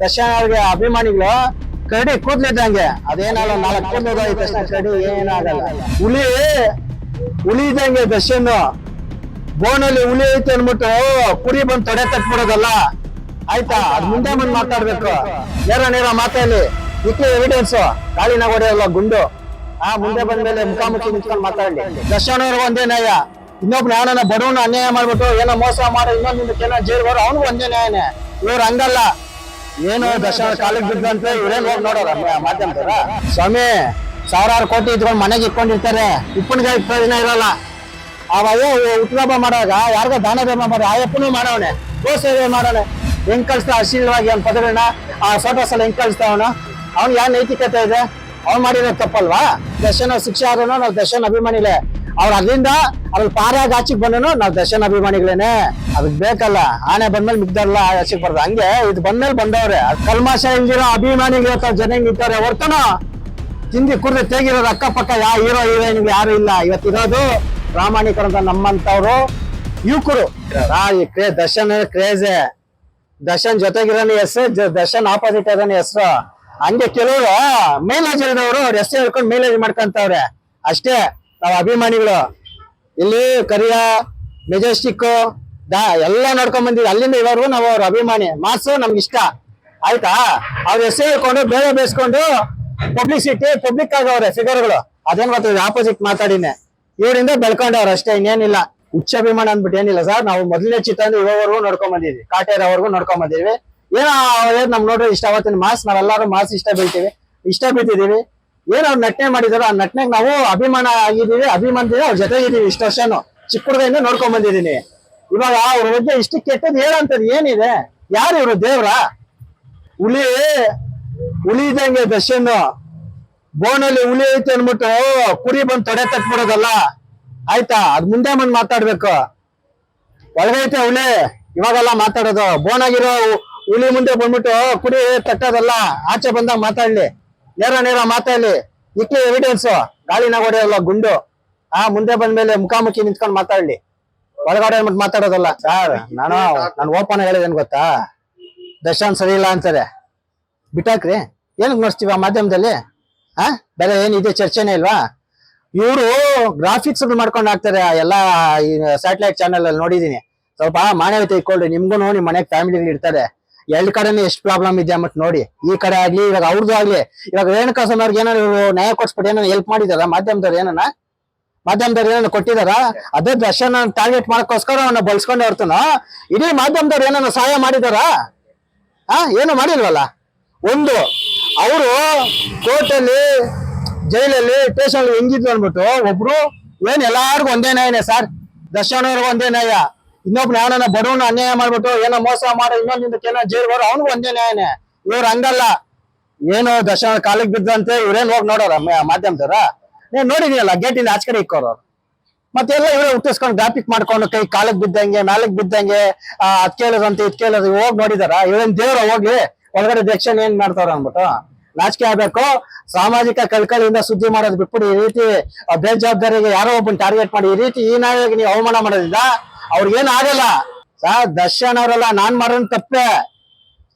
ದರ್ಶನ್ ಅವ್ರಿಗೆ ಅಭಿಮಾನಿಗಳು ಕರಡಿ ಕೂದ್ಲಿದ್ದಂಗೆ. ಅದೇನಲ್ಲ, ನಾಲ್ಕು ಕೂದಲು ತಕ್ಷಣ ಕರಡಿ ಏನಾಗಲ್ಲ. ಹುಲಿ ಹುಲಿ ಇದ್ದಂಗೆ ದರ್ಶನ್ ಬೋನಲ್ಲಿ ಹುಲಿ ಐತೆ ಅನ್ಬಿಟ್ಟು ಕುರಿ ಬಂದು ತಡೆ ತಟ್ಬಿಡೋದಲ್ಲ ಆಯ್ತಾ? ಅದ್ ಮುಂದೆ ಬಂದು ಮಾತಾಡ್ಬೇಕು. ನೇರ ನೇರ ಮಾತಲ್ಲಿ ಇಕ್ಕೆ ಎವಿಡೆನ್ಸ್ ಕಾಳಿನ ಹೊಡೆಯಲ್ಲ ಗುಂಡು. ಆ, ಮುಂದೆ ಬಂದ್ಮೇಲೆ ಮುಖಾಮುಖಿ ನಿಂತ್ಕೊಂಡು ಮಾತಾಡ್ಲಿ. ದರ್ಶನ್ ಅವ್ರಿಗೆ ಒಂದೇ ನ್ಯಾಯ. ಇನ್ನೊಬ್ನ ಯಾರನ್ನ ಬಡವನ ಅನ್ಯಾಯ ಮಾಡ್ಬಿಟ್ಟು, ಏನೋ ಮೋಸ ಮಾಡೋ, ಇನ್ನೊಂದು ಏನೋ ಜೈಲ್ ಬರೋ ಅವ್ನಿಗೂ ಒಂದೇ ನ್ಯಾಯನೇ. ಇವ್ರು ಹಂಗಲ್ಲ. ಏನು ದರ್ಶನ ಕಾಲಿಗೆ ಅಂತ ಇವ್ರೇನ್ ಹೋಗಿ ನೋಡೋರ ಮಾಧ್ಯಮದವ್ರ? ಸ್ವಾಮಿ, ಸಾವಿರಾರು ಕೋಟಿ ಇದ್ಕೊಂಡು ಮನೆಗೆ ಇಟ್ಕೊಂಡಿರ್ತಾರೆ ಉಪ್ಪಿನಕಾಯಿ ಪ್ರಯೋಜನ ಇರಲ್ಲ. ಅವಾಗ ಉತ್ಸವ ಮಾಡೋವಾಗ ಯಾರಿಗೋ ದಾನ ಧರ್ಮ ಮಾಡೋ ಆಯಪ್ಪನೂ ಮಾಡವನೆ. ಗೋ ಸೇವೆ ಮಾಡೋನೆ ಹೆಂಗ್ ಕಳಿಸ್ತಾ ಅಶೀಲವಾಗಿ ಅವ್ನ ಪದಗಳನ್ನ ಆ ಫೋಟೋಸ್ ಎಲ್ಲ ಹೆಂಗ್ ಕಳಿಸ್ತಾವನು ಅವ್ನ್? ಯಾವ ನೈತಿಕತೆ ಇದೆ? ಅವ್ನು ಮಾಡಿರೋ ತಪ್ಪಲ್ವಾ? ದರ್ಶನ ಶಿಕ್ಷೆ ಆದ್ರೂ ನಾವು ದರ್ಶನ ಅಭಿಮಾನಿಗಳೇ ಅವ್ರು ಅಲ್ಲಿಂದ ಅವ್ರ ಪಾರ್ಯಾಗ ಆಚೆಗೆ ಬಂದನು ನಾವು ದರ್ಶನ್ ಅಭಿಮಾನಿಗಳೇನೆ ಅದಕ್ಕೆ ಬೇಕಲ್ಲ, ಆನೆ ಬಂದ್ಮೇಲೆ ಮಿಗ್ದಲ್ಲ ಆಚೆಗೆ ಬರ್ದ. ಹಂಗೆ ಇದು ಬಂದ್ಮೇಲೆ ಬಂದವ್ರೆ. ಕಲ್ಮಾಶ ಇಲ್ದಿರೋ ಅಭಿಮಾನಿಗಳ ಜನ ಹಿಂಗಿರ್ತಾರೆ ಹೊರ್ತನ. ತಿಂದಿ ಕುರ್ದು ತೆಗಿರೋದು ಅಕ್ಕಪಕ್ಕ ಯಾ ಹೀರೋ ಹೀರೋಯಿನ್ ಯಾರು ಇಲ್ಲ. ಇವತ್ತಿರೋದು ಪ್ರಾಮಾಣಿಕರಂತ ನಮ್ಮಂತವ್ರು. ಯುವಕರು. ಕ್ರೇ, ದರ್ಶನ್, ಕ್ರೇಜೆ. ದರ್ಶನ್ ಜೊತೆಗಿರೋನ ಹೆಸರು ದರ್ಶನ್ ಆಪೋಸಿಟ್ ಇರೋನ ಹೆಸರು ಹಂಗೆ ಕೆಲವರು ಮೇಲೇಜ್ ಇರೋರು ಅವ್ರ ಹೆಸರು ಹೇಳ್ಕೊಂಡು ಮೇಲೇಜ್ ಮಾಡ್ಕೊಂತವ್ರೆ. ಅಷ್ಟೇ. ನಾವು ಅಭಿಮಾನಿಗಳು. ಇಲ್ಲಿ ಕರಿಯ, ಮೆಜೆಸ್ಟಿಕ್, ದಾ ಎಲ್ಲ ನೋಡ್ಕೊಂಡ್ ಬಂದಿದ್ವಿ. ಅಲ್ಲಿಂದ ಇವರು ನಾವು ಅವ್ರ ಅಭಿಮಾನಿ. ಮಾಸು ನಮ್ಗೆ ಇಷ್ಟ. ಆಯ್ತಾ? ಅವ್ರ ಹೆಸರು ಹೇಳ್ಕೊಂಡು ಬೇರೆ ಬೇಯಿಸ್ಕೊಂಡು ಪಬ್ಲಿಸಿಟಿ ಪಬ್ಲಿಕ್ ಆಗವ್ರೆ ಫಿಗರ್ಗಳು ಅದೇನ್ ಗೊತ್ತಿದೆ ಆಪೋಸಿಟ್ ಮಾತಾಡಿನೇ ಇವರಿಂದ ಬೆಳ್ಕೊಂಡವ್ರು ಅಷ್ಟೇ, ಇನ್ನೇನಿಲ್ಲ. ಉಚ್ಚಾಭಿಮಾನ ಅಂದ್ಬಿಟ್ಟು ಏನಿಲ್ಲ ಸರ್. ನಾವು ಮೊದಲನೇ ಚಿತ್ರ ಇವರೆಗೂ ನೋಡ್ಕೊಂಡ್ ಬಂದಿದ್ವಿ. ಕಾಟೇರವರೆಗೂ ನೋಡ್ಕೊಂಡ್ ಬಂದಿದ್ವಿ. ಏನೋ ಅವ್ರು ನಮ್ ನೋಡ್ರಿ ಇಷ್ಟ, ಅವತ್ತಿನ ಮಾಸ್ ನಾವೆಲ್ಲರೂ ಮಾಸ್ ಇಷ್ಟ ಬೀಳ್ತೀವಿ. ಇಷ್ಟ ಬೀಳ್ತಿದೀವಿ ಏನ್ ಅವ್ರು ನಟನೆ ಮಾಡಿದಾರೋ ಆ ನಟನೆಗೆ ನಾವು ಅಭಿಮಾನ ಆಗಿದ್ದೀವಿ ಅಭಿಮಾನದಿಂದ ಅವ್ರ ಜೊತೆ ಇದೀವಿ ಇಷ್ಟು ವರ್ಷನು ಚಿಕ್ಕ ಹುಡುಗಿಂದ ನೋಡ್ಕೊಂಡ್ ಬಂದಿದ್ದೀನಿ. ಇವಾಗ ಅವ್ರ ಬಗ್ಗೆ ಇಷ್ಟು ಕೆಟ್ಟದ್ ಹೇಳಂತದ್ ಏನಿದೆ? ಯಾರು ಇವರು? ದೇವ್ರ? ಹುಲಿ ಹುಲಿ ಇದ್ದಂಗೆ ದರ್ಶನ್ ಬೋನಲ್ಲಿ ಹುಲಿ ಐತೆ ಅನ್ಬಿಟ್ಟು ಕುರಿ ಬಂದು ತೊಡೆ ತಟ್ಬಿಡೋದಲ್ಲ? ಆಯ್ತಾ? ಅದ್ ಮುಂದೆ ಬಂದ್ ಮಾತಾಡ್ಬೇಕು. ಒಳಗೈತೆ ಹುಲಿ. ಇವಾಗೆಲ್ಲ ಮಾತಾಡೋದು. ಬೋನಾಗಿರೋ ಹುಲಿ ಮುಂದೆ ಬಂದ್ಬಿಟ್ಟು ಕುರಿ ತಟ್ಟೋದಲ್ಲ? ಆಚೆ ಬಂದಾಗ ಮಾತಾಡ್ಲಿ. ನೇರ ನೇರ ಮಾತಾಡಲಿ ಇಕ್ಕೆ ಎವಿಡೆನ್ಸ್ ಗಾಳಿನ ಹೊಡೆಯಲ್ಲ ಗುಂಡು? ಆ, ಮುಂದೆ ಬಂದ್ಮೇಲೆ ಮುಖಾಮುಖಿ ನಿಂತ್ಕೊಂಡು ಮಾತಾಡ್ಲಿ. ಒಳಗಡೆ ಅಂದ್ಬಿಟ್ಟು ಮಾತಾಡೋದಲ್ಲ? ಸರ್, ನಾನು ನಾನು ಓಪನ್ ಹೇಳಿದೇನು ಗೊತ್ತಾ? ದರ್ಶನ್ ಸರಿ ಇಲ್ಲ ಅಂತಾರೆ. ಬಿಟ್ಟಾಕ್ರಿ. ಏನಕ್ಕೆ ನೋಡ್ತೀವಿ ಆ ಮಾಧ್ಯಮದಲ್ಲಿ? ಆ, ಬೇರೆ ಏನಿದೆ ಚರ್ಚೆನೇ ಇಲ್ವಾ? ಇವರು ಗ್ರಾಫಿಕ್ಸ್ ಮಾಡ್ಕೊಂಡು ಹಾಕ್ತಾರೆ ಎಲ್ಲ ಈ ಸ್ಯಾಟಲೈಟ್ ಚಾನೆಲ್ ಅಲ್ಲಿ ನೋಡಿದೀನಿ. ಸ್ವಲ್ಪ ಮಾನವೀಯತೆ ಇಟ್ಕೊಳ್ರಿ ನಿಮ್ಗೂ ನಿಮ್ಮ ಮನೆಗೆ ಫ್ಯಾಮಿಲಿ ಇರ್ತಾರೆ. ಎಲ್ಲಿ ಕಡೆನೂ ಎಷ್ಟು ಪ್ರಾಬ್ಲಮ್ ಇದೆ ಅಂಬಿಟ್ಟು ನೋಡಿ. ಈ ಕಡೆ ಆಗ್ಲಿ, ಇವಾಗ ಅವ್ರದ್ದು ಆಗ್ಲಿ, ಇವಾಗ ರೇಣುಕಾ ಅವ್ರಿಗೆ ಏನಾದ್ರು ನ್ಯಾಯ ಕೊಡ್ಸ್ಬಿಟ್ಟು ಏನಾದ್ರು ಹೆಲ್ಪ್ ಮಾಡಿದಾರ? ಮಾಧ್ಯಮದವ್ರು ಏನನ್ನ ಮಾಧ್ಯಮದವ್ರು ಏನಾರ ಕೊಟ್ಟಿದಾರ? ಅದೇ ದರ್ಶನ ಟಾರ್ಗೆಟ್ ಮಾಡಕ್ಕೋಸ್ಕರ ಅವನ್ನ ಬಳಸ್ಕೊಂಡೆ ಹೊರ್ತನ ಇಡೀ ಮಾಧ್ಯಮದವ್ರು ಏನಾರ ಸಹಾಯ ಮಾಡಿದಾರ? ಆ, ಏನು ಮಾಡಿಲ್ವಲ್ಲ? ಒಂದು, ಅವರು ಕೋರ್ಟಲ್ಲಿ, ಜೈಲಲ್ಲಿ ಸ್ಟೇಷನ್ ಹೆಂಗಿದ್ರು ಅಂದ್ಬಿಟ್ಟು ಒಬ್ರು, ಏನ್ ಎಲ್ಲಾರ್ಗು ಒಂದೇ ನ್ಯಾಯನೇ ಸರ್? ದರ್ಶನ್ ಅವ್ರಿಗೆ ಒಂದೇ ನ್ಯಾಯ. ಇನ್ನೊಬ್ನ ಯಾವನ ಬಡವನ ಅನ್ಯಾಯ ಮಾಡ್ಬಿಟ್ಟು, ಏನೋ ಮೋಸ ಮಾಡೋ ಇನ್ನೊಂದ್ ಏನೋ ಜೈಲ್ ಬರೋ ಅವ್ನಿಗೂ ಒಂದೇ ನ್ಯಾಯನೇ. ಇವ್ರು ಹಂಗಲ್ಲ. ಏನು ದರ್ಶನ ಕಾಲಿಗೆ ಬಿದ್ದಂತೆ ಇವ್ರೇನ್ ಹೋಗಿ ನೋಡೋರ ಮಾಧ್ಯಮದವ್ರ? ನೀನ್ ನೋಡಿದೀಯಲ್ಲ ಗೇಟಿಂದ ಆಚೆ ಕಡೆ ಇಕ್ಕೋರು ಮತ್ತೆಲ್ಲ ಇವರೇ ಹುಟ್ಟಿಸ್ಕೊಂಡು ಗ್ರಾಫಿಕ್ ಮಾಡ್ಕೊಂಡು ಕೈ ಕಾಲಕ್ ಬಿದ್ದಂಗೆ ಮ್ಯಾಲಕ್ ಬಿದ್ದಂಗೆ ಅದ್ ಕೇಳೋದಂತ, ಇದ್ ಕೇಳೋದು ಹೋಗಿ ನೋಡಿದಾರ? ಇವೇನ್ ದೇವ್ರ ಹೋಗ್ಲಿ, ಒಳಗಡೆ ದಕ್ಷಿಣ ಏನ್ ಮಾಡ್ತಾರ ಅನ್ಬಿಟ್ಟು ನಾಚಿಕೆ ಆಗ್ಬೇಕು. ಸಾಮಾಜಿಕ ಕಳ್ಕಳಿಯಿಂದ ಸುದ್ದಿ ಮಾಡೋದು ಬಿಟ್ಬಿಟ್ಟು ಈ ರೀತಿ ಬೇಜವಾಬ್ದಾರಿಗೆ ಯಾರೋ ಒಬ್ಬನ್ ಟಾರ್ಗೆಟ್ ಮಾಡಿ, ಈ ರೀತಿ ಈ ನಾಯಿಗೆ ನೀವು ಅವಮಾನ ಮಾಡೋದ್ರಿಂದ ಅವ್ರಿಗೇನ್ ಆಗಲ್ಲ ಸರ್ ದರ್ಶನ್ ಅವರಲ್ಲ ನಾನ್ ಮಾಡೋನ್ ತಪ್ಪೆ.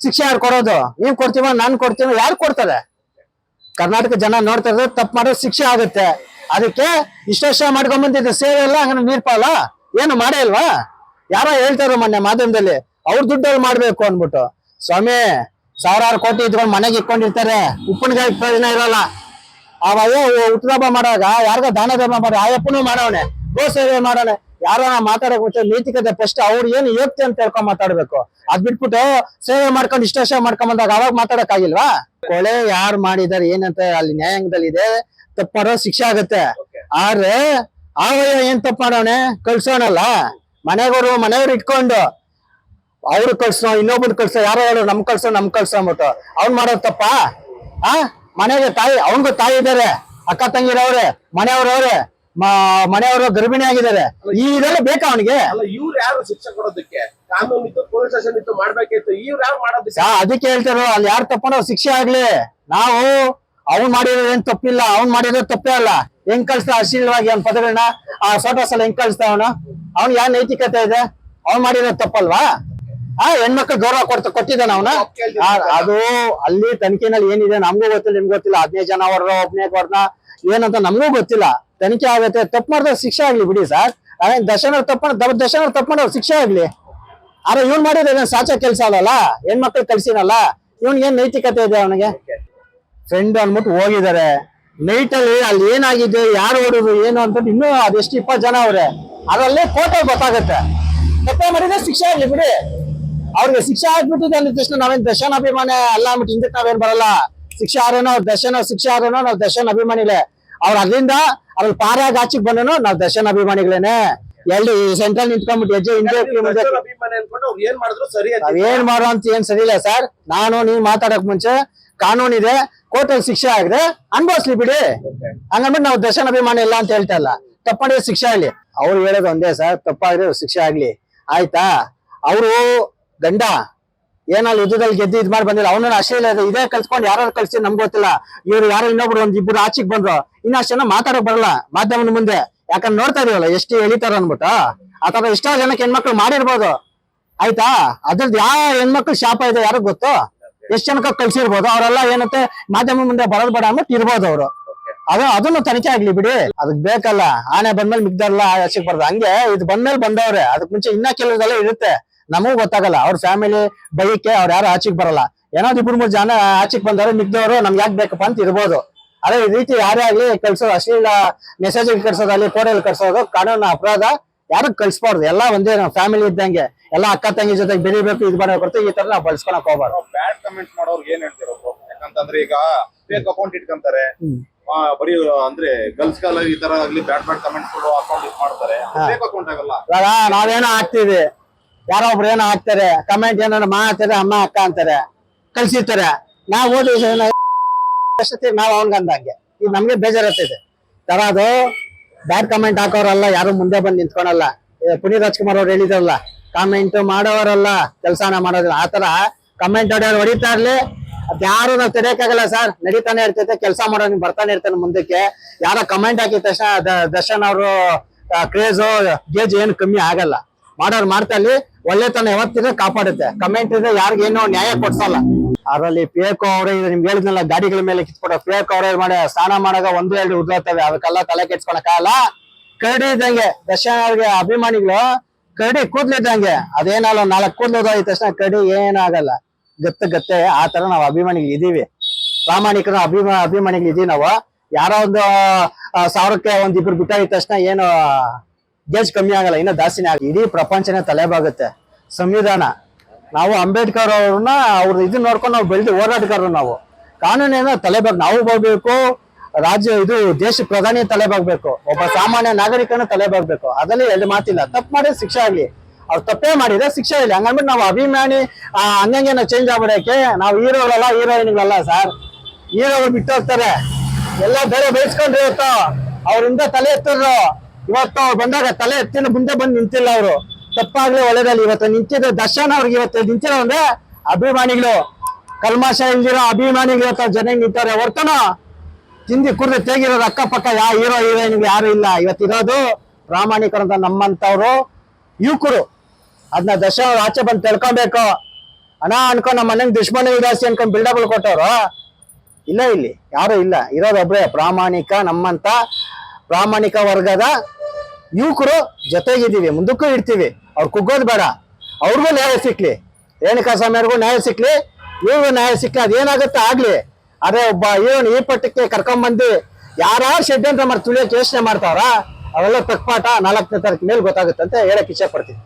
ಶಿಕ್ಷೆ ಯಾರು ಕೊಡೋದು? ನೀವ್ ಕೊಡ್ತೀವ, ನಾನ್ ಕೊಡ್ತೀವ, ಯಾರು ಕೊಡ್ತಾರೆ? ಕರ್ನಾಟಕ ಜನ ನೋಡ್ತಾ ಇರೋದು ತಪ್ಪು ಮಾಡೋದು ಶಿಕ್ಷೆ ಆಗುತ್ತೆ. ಅದಕ್ಕೆ ಇಷ್ಟ ವರ್ಷ ಮಾಡ್ಕೊಂಡ್ ಬಂದಿದ್ದ, ಸೇವೆ ಎಲ್ಲ ಹಂಗ ನೀರ್ಪಾಲ ಏನು ಮಾಡೇ ಇಲ್ವಾ? ಯಾರೋ ಹೇಳ್ತಾರ ಮೊನ್ನೆ ಮಾಧ್ಯಮದಲ್ಲಿ, ಅವ್ರ ದುಡ್ಡಲ್ಲಿ ಮಾಡ್ಬೇಕು ಅನ್ಬಿಟ್ಟು ಸ್ವಾಮಿ, ಸಾವಿರಾರು ಕೋಟಿ ಇಟ್ಕೊಂಡು ಮನೆಗೆ ಇಟ್ಕೊಂಡಿರ್ತಾರೆ. ಉಪ್ಪಿನಕಾಯಿ ಪ್ರಯೋಜನ ಇರಲ್ಲ. ಅವಾಗ ಹುಟ್ಟದಬ್ಬ ಮಾಡುವಾಗ, ಯಾರಿಗೋ ದಾನ ಧರ್ಮ ಮಾಡೋ, ಆಯಪ್ಪನೂ ಮಾಡವನೆ, ಗೋ ಸೇವೆ ಮಾಡೋನೆ ಯಾರೋ ಮಾತಾಡಕ್ ಮುಂಚೆ ನೈತಿಕತೆ ಫಸ್ಟ್ ಅವ್ರು ಏನು ಯೋಗ್ಯ ಅಂತ ಹೇಳ್ಕೊಂಡ್ ಮಾತಾಡ್ಬೇಕು. ಅದ್ ಬಿಟ್ಬಿಟ್ಟು ಸೇವೆ ಮಾಡ್ಕೊಂಡು ಇಷ್ಟ ಸೇವೆ ಮಾಡ್ಕೊಂಡ್ ಬಂದಾಗ ಅವಾಗ ಮಾತಾಡಕ್ ಆಗಿಲ್ವಾ? ಕೊಳೆ ಯಾರು ಮಾಡಿದಾರೆ ಏನಂತ ಅಲ್ಲಿ ನ್ಯಾಯಾಂಗದಲ್ಲಿ ಇದೆ ತಪ್ಪು ಮಾಡೋ ಶಿಕ್ಷೆ ಆಗತ್ತೆ. ಆದ್ರೆ ಆವಯ್ಯ ಏನ್ ತಪ್ಪ ಮಾಡೋಣೆ? ಕಳ್ಸೋಣಲ್ಲ. ಮನೆಯವರು ಮನೆಯವ್ರು ಇಟ್ಕೊಂಡು ಅವ್ರು ಕಳ್ಸೋ ಇನ್ನೊಬ್ರು ಕಳ್ಸೋ ಯಾರೋ ಹೇಳೋ ನಮ್ ಕಳ್ಸೋ ನಮ್ ಕಳ್ಸೋ ಅಂದ್ಬಿಟ್ಟು. ಅವ್ನ್ ಮಾಡೋದ್ ತಪ್ಪ? ಆ? ಮನೆಗೆ ತಾಯಿ ಅವನ್ಗೂ ತಾಯಿ ಇದಾರೆ. ಅಕ್ಕ ತಂಗಿರವ್ರೆ ಮನೆಯವ್ರವ್ರೆ. ಮನೆಯವರು ಗರ್ಭಿಣಿ ಆಗಿದ್ದಾರೆ. ಈ ಇದೆಲ್ಲ ಬೇಕಾ ಅವನಿಗೆ? ಇವ್ರು ಯಾರು ಶಿಕ್ಷೆ ಕೊಡೋದಕ್ಕೆ? ಕಾನೂನು ಇತ್ತು ಪೊಲೀಸ್ ಸ್ಟೇಷನ್ ಇತ್ತು ಮಾಡ್ಬೇಕಿತ್ತು. ಇವ್ರು ಯಾರು ಮಾಡೋದಕ್ಕೆ ಅದಕ್ಕೆ ಹೇಳ್ತಾರೋ ಅಲ್ಲಿ ಯಾರು ತಪ್ಪನೋ ಶಿಕ್ಷೆ ಆಗ್ಲಿ. ನಾವು ಅವ್ನ್ ಮಾಡಿರೋದು ಏನ್ ತಪ್ಪಿಲ್ಲ ಅವ್ನ್ ಮಾಡಿರೋದು ತಪ್ಪೇ ಅಲ್ಲ. ಹೆಂಗ್ ಕಳಿಸ್ತಾ ಅಶ್ಲೀಲವಾಗಿ ಅವ್ನ ಪದಗಳನ್ನ ಆ ಫೋಟೋಸ್ ಎಲ್ಲ ಹೆಂಗ್ ಕಳಿಸ್ತಾ ಅವನು? ಅವ್ನ್ ಯಾವ ನೈತಿಕತೆ ಇದೆ? ಅವ್ನ್ ಮಾಡಿರೋದು ತಪ್ಪಲ್ವಾ? ಆ ಹೆಣ್ಮಕ್ಳು ಗೌರವ ಕೊಡ್ತ ಕೊಟ್ಟಿದ್ದಾನ ಅವನ. ಅದು ಅಲ್ಲಿ ತನಿಖೆನಲ್ಲಿ ಏನಿದೆ ನಮ್ಗೂ ಗೊತ್ತಿಲ್ಲ ನಿಮ್ಗೆ ಗೊತ್ತಿಲ್ಲ. ಹದಿನೈದು ಜನ ಅವ್ರ ಒಬ್ನೇ ಕೊಡ್ನ ಏನಂತ ನಮಗೂ ಗೊತ್ತಿಲ್ಲ. ತನಿಖೆ ಆಗುತ್ತೆ. ತಪ್ಪು ಮಾಡಿದ್ರೆ ಶಿಕ್ಷೆ ಆಗ್ಲಿ ಬಿಡಿ ಸರ್. ಅದೇ ದಶನ ತಪ್ಪು ಮಾಡ್- ದರ್ಶನ ತಪ್ಪು ಮಾಡೋರು ಶಿಕ್ಷೆ ಆಗ್ಲಿ. ಆದ್ರೆ ಇವ್ನ್ ಮಾಡಿದ್ರೆ ಸಾಚ ಕೆಲಸ ಅಲ್ಲಲ್ಲ ಹೆಣ್ಮಕ್ಳು ಕಳ್ಸಿನಲ್ಲ. ಇವ್ನಿಗೆ ಏನ್ ನೈತಿಕತೆ ಇದೆ ಅವನಿಗೆ? ಫ್ರೆಂಡ್ ಅನ್ಬಿಟ್ಟು ಹೋಗಿದ್ದಾರೆ. ನೈಟ್ ಅಲ್ಲಿ ಅಲ್ಲಿ ಏನಾಗಿದೆ, ಯಾರು ಹೊಡೋದು, ಏನು ಅಂತ ಇನ್ನೂ ಅದೆಷ್ಟು ಇಪ್ಪತ್ತು ಜನ ಅವ್ರೆ. ಅದರಲ್ಲೇ ಕೋರ್ಟಲ್ಲಿ ಗೊತ್ತಾಗುತ್ತೆ. ತಪ್ಪೇ ಮಾಡಿದ್ರೆ ಶಿಕ್ಷೆ ಆಗ್ಲಿ ಬಿಡಿ. ಅವ್ರಿಗೆ ಶಿಕ್ಷೆ ಆಗ್ಬಿಟ್ಟಿದೆ ಅಂದ ತಕ್ಷಣ ನಾವೇನ್ ದರ್ಶನ ಅಭಿಮಾನಿ ಅಲ್ಲ ಅಂದ್ಬಿಟ್ಟು ಹಿಂದಕ್ಕೆ ನಾವೇನ್ ಬರಲ್ಲ. ಶಿಕ್ಷೆ ಆರೇನೋ ದರ್ಶನ ಶಿಕ್ಷೆ ಆರೇನೋ ನಾವು ದರ್ಶನ ಅಭಿಮಾನಿಗಳೇ. ಅವ್ರ ಅಲ್ಲಿಂದ ಅವ್ರ ಪಾರ್ಯಾಗ ಆಚೆಗೆ ಬಂದನು ನಾವು ದರ್ಶನ ಅಭಿಮಾನಿಗಳೇನೆ. ಎಲ್ಲಿ ಸೆಂಟ್ರಲ್ ನಿಂತ್ಕೊಂಡ್ಬಿಟ್ಟು ಹೆಜ್ಜೆ ಹಿಂದೆ ಏನ್ ಮಾಡೋ ಅಂತ ಏನ್ ಸರಿ ಇಲ್ಲ ಸರ್. ನಾನು ನೀವು ಮಾತಾಡಕ್ ಮುಂಚೆ ಕಾನೂನಿದೆ ಕೋರ್ಟಲ್ಲಿ ಶಿಕ್ಷೆ ಆಗಿದೆ ಅನ್ಭವಿಸ್ಲಿ ಬಿಡಿ. ಹಂಗಂದ್ಬಿಟ್ಟು ನಾವು ದರ್ಶನ ಅಭಿಮಾನಿ ಇಲ್ಲ ಅಂತ ಹೇಳ್ತಾ ಇಲ್ಲ. ತಪ್ಪಾಡಿದ್ರೆ ಶಿಕ್ಷೆ ಆಗ್ಲಿ. ಅವ್ರು ಹೇಳೋದು ಒಂದೇ ಸರ್ ತಪ್ಪಾದ್ರೆ ಶಿಕ್ಷೆ ಆಗ್ಲಿ. ಆಯ್ತಾ? ಅವರು ಗಂಡ ಏನಲ್ಲಿ ಯುದ್ಧದಲ್ಲಿ ಗೆದ್ದು ಇದ್ ಮಾಡಿ ಬಂದಿಲ್ಲ. ಅವನನ್ನ ಅಶ್ಲೀಲ ಇದೆ ಇದೇ ಕಲ್ಸ್ಕೊಂಡು ಯಾರು ಕಲ್ಸಿ ನಮ್ಗೆ ಗೊತ್ತಿಲ್ಲ. ಇವ್ರು ಯಾರೋ ಇನ್ನೊಬ್ರು ಒಂದ್ ಇಬ್ರು ಆಚೆಗೆ ಬಂದ್ರು. ಇನ್ನಷ್ಟು ಜನ ಮಾತಾಡಕ್ ಬರಲ್ಲ. ಮಾಧ್ಯಮದ ಮುಂದೆ. ಯಾಕಂದ್ರೆ ನೋಡ್ತಾ ಇದೀವಲ್ಲ, ಎಷ್ಟು ಎಳಿತಾರ ಅನ್ಬಿಟ್ಟು. ಆತರ ಎಷ್ಟೋ ಜನಕ್ಕೆ ಹೆಣ್ಮಕ್ಳು ಮಾಡಿರ್ಬೋದು. ಆಯ್ತಾ? ಅದ್ರದ್ದು ಯಾವ ಹೆಣ್ಮಕ್ಳು ಶಾಪ ಇದೆ ಯಾರಿಗ್ ಗೊತ್ತು? ಎಷ್ಟ್ ಜನಕ್ಕೆ ಕಲ್ಸಿರ್ಬೋದು ಅವರೆಲ್ಲ ಏನಂತೆ ಮಾಧ್ಯಮ ಮುಂದೆ ಬರೋದ್ ಬೇಡ ಅಂದ್ಬಿಟ್ಟು ಇರ್ಬೋದು ಅವರು. ಅದು ಅದನ್ನು ತನಿಖೆ ಆಗ್ಲಿ ಬಿಡಿ. ಅದಕ್ ಬೇಕಲ್ಲ. ಆನೆ ಬಂದ್ಮೇಲೆ ಮಿಗ್ದಲ್ಲ ಆಚೆಗೆ ಬರ್ದು. ಹಂಗೆ ಇದು ಬಂದ್ಮೇಲೆ ಬಂದವ್ರೆ. ಅದಕ್ ಮುಂಚೆ ಇನ್ನ ಕೆಲವ್ದೆಲ್ಲ ಇರುತ್ತೆ. ನಮಗೂ ಗೊತ್ತಾಗಲ್ಲ. ಅವ್ರ ಫ್ಯಾಮಿಲಿ ಬೈಕೆ ಅವ್ರ ಯಾರು ಆಚೆಗೆ ಬರಲ್ಲ. ಏನೋ ಇಬ್ಬರು ಮೂರು ಜನ ಆಚೆಗೆ ಬಂದವರು ಮಿಗ್ದವರು ನಮ್ಗೆ ಯಾಕೆ ಬೇಕಪ್ಪ ಅಂತ ಇರ್ಬೋದು. ಅದೇ ಈ ರೀತಿ ಯಾರೇ ಆಗಲಿ ಕಳ್ಸೋದು ಅಶ್ಲೀಲ ಮೆಸೇಜ್ ಕಳ್ಸೋದಾಗ್ಲಿ ಫೋಟೋಲ್ಲಿ ಕಳ್ಸೋದು ಕಾನೂನು ಅಪರಾಧ ಯಾರು ಕಳ್ಸ್ಬಾರ್ದು. ಎಲ್ಲ ಒಂದೇ ನಮ್ಮ ಫ್ಯಾಮಿಲಿ ಇದ್ದಂಗೆ. ಎಲ್ಲ ಅಕ್ಕ ತಂಗಿ ಜೊತೆಗೆ ಬೆಳಿಬೇಕು ಇದು ಮಾಡಬೇಕು ಹೊರತು ಈ ತರ ನಾವು ಬಳಸ್ಕೊಳಕ್ ಹೋಗ್ಬಾರ್ದು. ಬ್ಯಾಡ್ ಕಮೆಂಟ್ ಮಾಡೋರ್ಗೆ ಏನ್ ಹೇಳ್ತೀರ ಯಾಕಂತಂದ್ರೆ ಈಗ ಫೇಕ್ ಅಕೌಂಟ್ ಇಟ್ಕೊಂತಾರೆ. ಬರೀ ಅಂದ್ರೆ ಗರ್ಲ್ಸ್ ಕಾಲ ಈ ತರ ಆಗ್ಲಿ ಬ್ಯಾಡ್ ಬ್ಯಾಡ್ ಕಮೆಂಟ್ ಕೊಡೋ ಅಕೌಂಟ್ ಯೂಸ್ ಮಾಡ್ತಾರೆ. ಫೇಕ್ ಅಕೌಂಟ್ ಆಗಲ್ಲ. ನಾವೇನೋ ಹಾಕ್ತಿವಿ ಯಾರೋ ಒಬ್ರು ಏನೋ ಹಾಕ್ತಾರೆ ಕಮೆಂಟ್ ಏನಾರ ಮಾಡ್ತಾರೆ, ಅಮ್ಮ, ಅಕ್ಕ ಅಂತಾರೆ, ಕಳ್ಸಿರ್ತಾರೆ. ನಾವು ಓದಿ ನಾವು ಅವನ್ಗಂದಂಗೆ ಇದು ನಮ್ಗೆ ಬೇಜಾರತ್ತಿದೆ ತರ ಅದು ಬ್ಯಾಡ್ ಕಮೆಂಟ್ ಹಾಕೋರಲ್ಲ, ಯಾರು ಮುಂದೆ ಬಂದು ನಿಂತ್ಕೊಳಲ್ಲ. ಪುನೀತ್ ರಾಜ್ಕುಮಾರ್ ಅವ್ರು ಹೇಳಿದ್ರಲ್ಲ ಕಾಮೆಂಟ್ ಮಾಡೋರಲ್ಲ, ಕೆಲಸನ ಮಾಡೋದಿಲ್ಲ. ಆತರ ಕಮೆಂಟ್ ಹೊಡೆಯೋರು ಹೊಡಿತಾ ಇರ್ಲಿ. ಯಾರು ನಾವು ತಡೆಯಕ್ಕಾಗಲ್ಲ ಸರ್. ನಡೀತಾನೆ ಇರ್ತೈತೆ, ಕೆಲಸ ಮಾಡೋನ್ ಬರ್ತಾನೆ ಇರ್ತಾನೆ ಮುಂದಕ್ಕೆ. ಯಾರೋ ಕಮೆಂಟ್ ಹಾಕಿದ ತಕ್ಷಣ ದರ್ಶನ್ ಅವರು ಕ್ರೇಜ್ ಗೇಜ್ ಏನು ಕಮ್ಮಿ ಆಗಲ್ಲ. ಮಾಡೋರು ಮಾಡ್ತಾ ಒಳ್ಳೆತನ ಯಾವತ್ತಿದ್ರೆ ಕಾಪಾಡುತ್ತೆ. ಕಮೆಂಟ್ ಇದ್ರೆ ಯಾರಿಗೇನೋ ನ್ಯಾಯ ಕೊಡ್ಸಲ್ಲ. ಅದರಲ್ಲಿ ಪೇಕ್ ಅವರೇ ಇದು ನಿಮ್ಗೆ ಹೇಳಿದ್ನಲ್ಲ, ಗಾಡಿಗಳ ಮೇಲೆ ಕಿತ್ಕೊಡ ಪೇಕ್ ಅವರೇ ಮಾಡಿ ಸ್ನಾನ ಮಾಡಾಗ ಒಂದು ಎರಡು ಉದ್ರತವೆ ಅದಕ್ಕೆಲ್ಲ ತಲೆ ಕೆಡ್ಸ್ಕೊಳಕ್ಕಾಗಲ್ಲ ಕರಡಿ ಇದ್ದಂಗೆ ದರ್ಶನ ಅಭಿಮಾನಿಗಳು ಕರಡಿ ಕೂದ್ಲಿದ್ದಂಗೆ, ಅದೇನಲ್ಲ, ನಾಲ್ಕು ಕೂದ್ಲು ತಕ್ಷಣ ಕರಡಿ ಏನಾಗಲ್ಲ ಗತ್ತ ಗತ್ತೆ, ಆ ತರ ನಾವು ಅಭಿಮಾನಿಗಳು ಇದೀವಿ. ಪ್ರಾಮಾಣಿಕರು ಅಭಿಮಾ, ಅಭಿಮಾನಿಗಳು ಇದೀವಿ ನಾವು. ಯಾರೋ ಒಂದು ಸಾವಿರಕ್ಕೆ ಒಂದಿಬ್ರು ಬಿಟ್ಟಾಗಿದ ತಕ್ಷಣ ಏನು ಗೇಜ್ ಕಮ್ಮಿ ಆಗಲ್ಲ, ಇನ್ನೂ ಜಾಸ್ತಿನೇ ಆಗ ಇಡೀ ಪ್ರಪಂಚನೇ ತಲೆಬಾಗುತ್ತೆ. ಸಂವಿಧಾನ. ನಾವು ಅಂಬೇಡ್ಕರ್ ಅವ್ರನ್ನ ಅವ್ರ ಇದನ್ನ ನೋಡ್ಕೊಂಡು ನಾವು ಬೆಳೆದು ಹೋರಾಟಗಾರರು ನಾವು. ಕಾನೂನೇನ ತಲೆಬಾಗ್ ನಾವು ಬರ್ಬೇಕು ರಾಜ್ಯ ಇದು ದೇಶ ಪ್ರಧಾನಿ ತಲೆಬಾಗಬೇಕು, ಒಬ್ಬ ಸಾಮಾನ್ಯ ನಾಗರಿಕನ ತಲೆಬಾಗ್ಬೇಕು. ಅದರಲ್ಲಿ ಎರಡು ಮಾತಿಲ್ಲ. ತಪ್ಪು ಮಾಡಿದ್ರೆ ಶಿಕ್ಷೆ ಆಗ್ಲಿ. ಅವ್ರು ತಪ್ಪೇ ಮಾಡಿದ್ರೆ ಶಿಕ್ಷೆ ಇಲ್ಲ ಹಂಗಂದ್ರೆ ನಾವು ಅಭಿಮಾನಿ ಹಂಗಂಗೆ ಚೇಂಜ್ ಆಗ್ಬಿಡಕ್ಕೆ ನಾವು ಹೀರೋಗಳಲ್ಲ, ಹೀರೋಯಿನ್ಗಳಲ್ಲ ಸರ್. ಹೀರೋಗಳು ಬಿಟ್ಟು ಹೋಗ್ತಾರೆ ಎಲ್ಲ ಬೇರೆ ಬೆಳೆಸ್ಕೊಂಡ್ರಿ ಇವತ್ತು ಅವರಿಂದ ತಲೆ ಎತ್ತಿದ್ರು. ಇವತ್ತು ಅವ್ರು ಬಂದಾಗ ತಲೆ ಎತ್ತಿನ ಮುಂದೆ ಬಂದು ನಿಂತಿಲ್ಲ ಅವರು. ತಪ್ಪಾಗ್ಲಿ ಒಳ್ಳೇದಲ್ಲಿ ಇವತ್ತು ನಿಂತಿದ್ದ ದರ್ಶನ್ ಅವ್ರಿಗೆ ಇವತ್ತು ನಿಂತಿರೋ ಅಂದ್ರೆ ಅಭಿಮಾನಿಗಳು. ಕಲ್ಮಾಶ ಇಲ್ದಿರೋ ಅಭಿಮಾನಿಗಳು ಇವತ್ತು ಜನ ನಿಂತಾರೆ. ಹೊರ್ತನ ತಿಂದಿ ಕುರ್ದು ತೆಗಿರೋದು ಅಕ್ಕಪಕ್ಕ ಯಾ ಹೀರೋ ಹೀರೋಯಿನ್ ಯಾರು ಇಲ್ಲ. ಇವತ್ತಿರೋದು ಪ್ರಾಮಾಣಿಕರಂತ ನಮ್ಮಂತವ್ರು ಯುವಕರು. ಅದನ್ನ ಅವ್ರು ಆಚೆ ಬಂದು ತಿಳ್ಕೊಬೇಕು. ಅಣ್ಣ ಅನ್ಕೊಂಡ್ ನಮ್ಮ ಮನೆಗೆ ದುಶ್ಮನ ವಿದಾಸಿ ಅನ್ಕೊಂಡ್ ಬಿಲ್ಡಪ್ಗಳು ಕೊಟ್ಟವ್ರು. ಇಲ್ಲ ಇಲ್ಲಿ. ಯಾರು ಇಲ್ಲ. ಇರೋದೊಬ್ರೆ ಪ್ರಾಮಾಣಿಕ ನಮ್ಮಂತ ಪ್ರಾಮಾಣಿಕ ವರ್ಗದ ಯುವಕರು ಜೊತೆಗಿದ್ದೀವಿ, ಮುಂದಕ್ಕೂ ಇಡ್ತೀವಿ ಅವ್ರು ಕುಗ್ಗೋದು ಬೇಡ. ಅವ್ರಿಗೂ ನ್ಯಾಯ ಸಿಕ್ಲಿ. ರೇಣುಕಾ ಸ್ವಾಮಿಯವ್ರಿಗೂ ನ್ಯಾಯ ಸಿಕ್ಲಿ. ಇವ್ರಿಗೂ ನ್ಯಾಯ ಸಿಕ್ಲಿ. ಅದೇನಾಗುತ್ತೆ ಆಗ್ಲಿ. ಅದೇ ಒಬ್ಬ ಇವನು ಈ ಪಟ್ಟಕ್ಕೆ ಕರ್ಕೊಂಬಂದು ಯಾರು ಷಡ್ಯಂತ್ರ ಮಾಡಿ ತುಳಿಯೋಕೆ ಯೋಚನೆ ಮಾಡ್ತಾವ್ರ, ಅವೆಲ್ಲ ತಕ್ಪಾಟ ನಾಲ್ಕನೇ ತಾರೀಕು ಮೇಲೆ ಗೊತ್ತಾಗುತ್ತೆ ಅಂತ ಹೇಳಕ್ ಇಚ್ಛೆ ಪಡ್ತೀನಿ.